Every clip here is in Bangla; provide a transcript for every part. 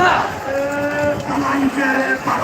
হাসিনা পালাইছে পালাইছে শেখ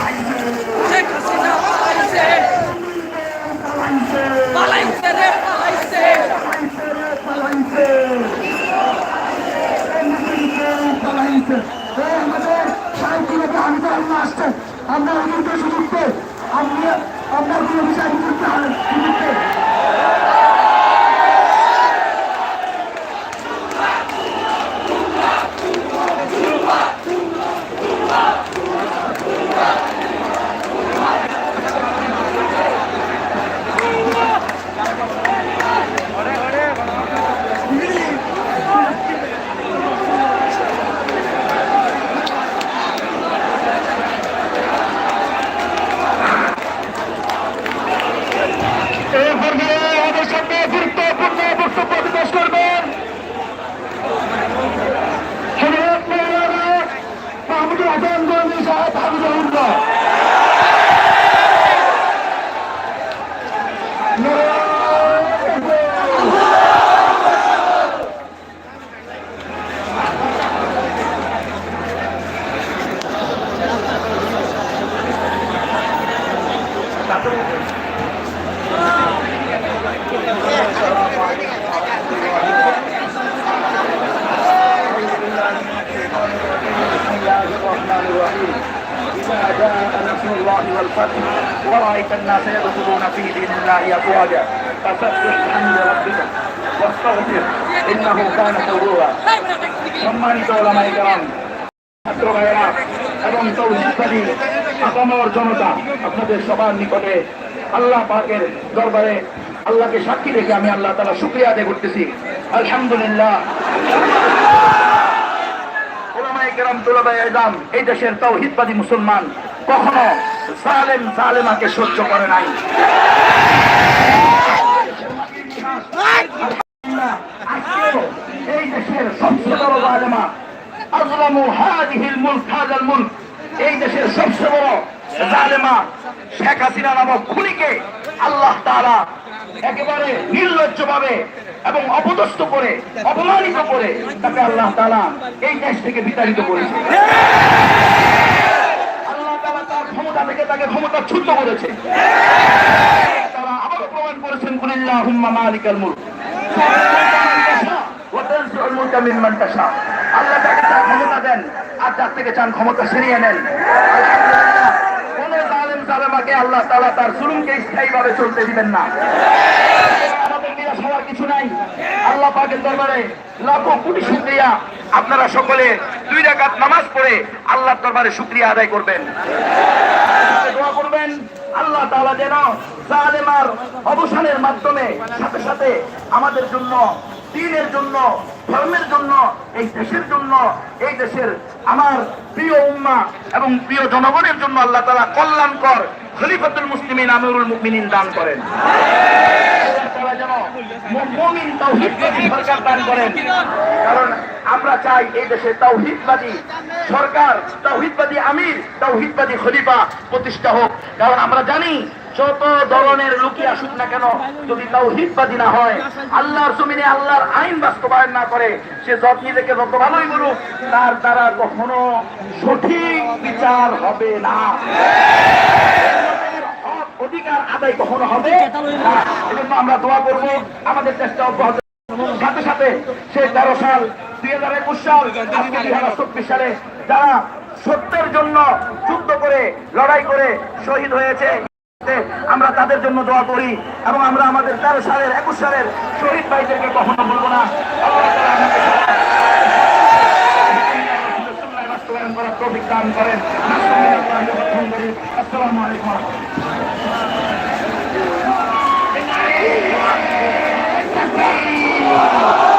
ورأيت الناس يدخلون في دين الله أفواجا فسبح بحمد ربك واستغفر إنه كان توابا সম্মানিত ওলামাই কেরাম ছাত্র ভাইয়েরা এবং তৌহিদবাদী আপামর জনতা আপনাদের সবার নিকটে আল্লাহ পাকের দরবারে আল্লাহকে সাক্ষী রেখে আমি আল্লাহ তালা শুক্রিয়া আদায় করতেছি আলহামদুলিল্লাহ ওলামায়ে কেরাম তুলাবায়ে ইজাম, এই দেশের তৌহিদবাদী মুসলমান কখনো জালেম জালেমাকে সহ্য করে নাই। এই দেশের সবচেয়ে বড় জালেমা শেখ হাসিনা নামক আল্লাহ তাআলা একেবারে নির্লজ্জভাবে এবং অপদস্থ করে, অপমানিত করে তাকে আল্লাহ তাআলা এই দেশ থেকে বিতাড়িত করেছে। তার ক্ষমতা থেকে তাকে ক্ষমতা ছুদ্ধ করেছে। তারা আবারও প্রমাণ করেছেন, কুলিল্লাহুম্মা মালিকাল মুলক। ওয়াতানজিউল মুলকা মিম্মান তাশা। আল্লাহ তাকে তার ক্ষমতা দেন আর যার থেকে চান ক্ষমতা ছিনিয়ে নেন। কোন আল্লাহ তাআলা তার জুলুমকে স্থায়ীভাবে চলতে দিবেন না। নিরাশ হওয়ার কিছু নাই। আল্লাহ পাকের দরবারে লাখো কোটি শুকরিয়া। আপনারা সকলে দুই রাকাত নামাজ পড়ে আল্লাহর দরবারে শুকরিয়া আদায় করবেন। দোয়া করবেন, আল্লাহ তাআলা যেন জালেমার অবসানের মাধ্যমে সাথে সাথে আমাদের জন্য, দিনের জন্য, ধর্মের জন্য, এই দেশের জন্য, এই দেশের আমার প্রিয় উম্মা এবং প্রিয় জনগণের জন্য আল্লাহ তাআলা কল্যাণকর খলিফাতুল মুসলিমিন আমিরুল মুমিনিন দান করেন তারা যেন মু- মুমিন তাওহীদবাদী সরকার দান করেন। কারণ আমরা চাই এই দেশে তাওহীদবাদী সরকার তাওহীদবাদী আমির তাওহীদবাদী খলিফা প্রতিষ্ঠা হোক। কারণ আমরা জানি যত ধরনের লুকি আসুক না কেন, যদি তাওহীদবাদী না হয়, আল্লাহর জমিনে আল্লাহর আইন বাস্তবায়ন না করে, সে যত নিজেকে যত ভালোই বলুক, তার দ্বারা কখনো সঠিক বিচার হবে না। অধিকার আদায় কখনো হবে না। এজন্য আমরা দোয়া করব, আমাদের চেষ্টা অব্যাহত সাথে সাথে সেই তেরো সাল, দুই হাজার একুশ সাল দুই হাজার চব্বিশ সালে যারা সত্যের জন্য যুদ্ধ করে, লড়াই করে শহীদ হয়েছে, আমরা তাদের জন্য দোয়া করি এবং আমরা আমাদের তেরো সালের, একুশ সালের শহীদ ভাইদেরকে কখনো বলব না। আসসালামু আলাইকুম Amen.